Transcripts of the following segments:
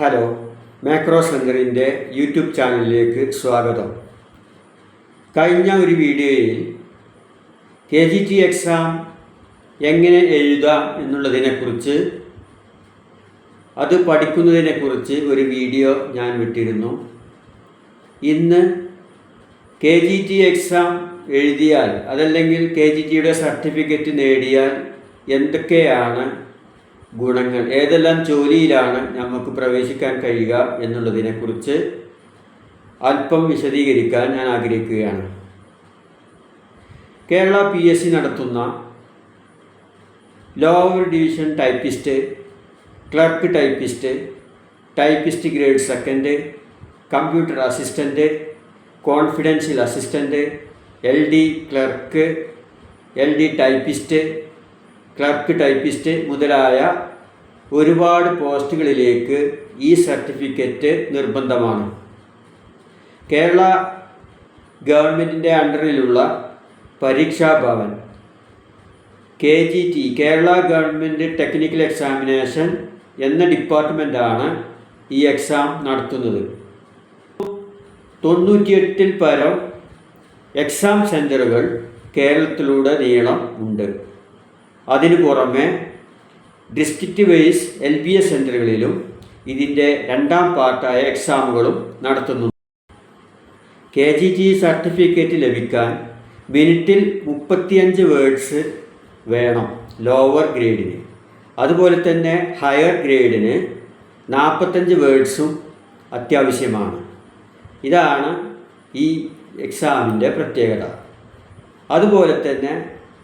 Hello macro സെന്ററിന്റെ YouTube ചാനലിലേക്ക് സ്വാഗതം. കഴിഞ്ഞ ഒരു വീഡിയോയിൽ കെ ജി ടി എക്സാം എങ്ങനെ എഴുതാം എന്നുള്ളതിനെക്കുറിച്ച് അത് പഠിക്കുന്നതിനെക്കുറിച്ച് ഒരു വീഡിയോ ഞാൻ വിട്ടിരുന്നു. ഇന്ന് കെ ജി ടി എക്സാം എഴുതിയാൽ അതല്ലെങ്കിൽ കെ ജി ടിയുടെ സർട്ടിഫിക്കറ്റ് നേടിയാൽ എന്തൊക്കെയാണ് ഗുണങ്ങൾ. ഏതെല്ലാം ജോലിയിലാണ് നമുക്ക് പ്രവേശിക്കാൻ കഴിയുക എന്നുള്ളതിനെക്കുറിച്ച് അല്പം വിശദീകരിക്കാൻ ഞാൻ ആഗ്രഹിക്കുകയാണ്. കേരള പി എസ് സി നടത്തുന്ന lower division typist clerk typist typist grade second computer assistant confidential assistant L D clerk L D typist clerk typist മുതലായ ഒരുപാട് പോസ്റ്റുകളിലേക്ക് ഈ സർട്ടിഫിക്കറ്റ് നിർബന്ധമാണ്. കേരള ഗവൺമെന്റിന്റെ അണ്ടറിലുള്ള Pareeksha Bhavan. K G T Kerala government technical examination എന്ന ഡിപ്പാർട്ട്മെന്റാണ് ഈ exam നടത്തുന്നത്. തൊണ്ണൂറ്റിയെട്ടിൽ പരം എക്സാം സെന്ററുകൾ കേരളത്തിലൂടെ നീളം ഉണ്ട്. അതിനു പുറമെ district wise L B S സെന്ററുകളിലും ഇതിന്റെ രണ്ടാം പാർട്ടായ എക്സാമുകളും നടത്തുന്നു കെ ജി ടി സർട്ടിഫിക്കറ്റ് ലഭിക്കാൻ മിനിറ്റിൽ മുപ്പത്തിയഞ്ച് വേർഡ്സ് വേണം ലോവർ ഗ്രേഡിന് അതുപോലെ തന്നെ ഹയർ ഗ്രേഡിന് നാൽപ്പത്തഞ്ച് വേർഡ്സും അത്യാവശ്യമാണ്. ഇതാണ് ഈ എക്സാമിന്റെ പ്രത്യേകത. അതുപോലെ തന്നെ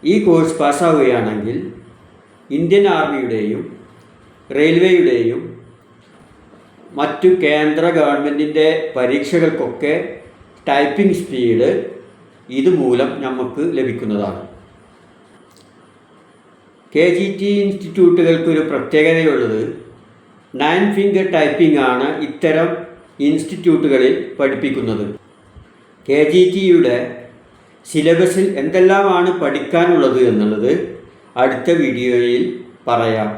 ഈ കോഴ്സ് പാസ്സാവുകയാണെങ്കിൽ ഇന്ത്യൻ ആർമിയുടെയും റെയിൽവേയുടെയും മറ്റു കേന്ദ്ര ഗവൺമെന്റിന്റെ പരീക്ഷകൾക്കൊക്കെ ടൈപ്പിംഗ് സ്പീഡ് ഇതുമൂലം നമുക്ക് ലഭിക്കുന്നതാണ്. കെ ജി ടി ഇൻസ്റ്റിറ്റ്യൂട്ടുകൾക്ക് ഒരു പ്രത്യേകതയുള്ളത് നയൻ ഫിംഗർ ടൈപ്പിംഗ് ആണ് ഇത്തരം ഇൻസ്റ്റിറ്റ്യൂട്ടുകളിൽ പഠിപ്പിക്കുന്നത്. കെ ജി ടിയുടെ സിലബസിൽ എന്തെല്ലാമാണ് പഠിക്കാനുള്ളത് എന്നുള്ളത് അടുത്ത വീഡിയോയിൽ പറയാം.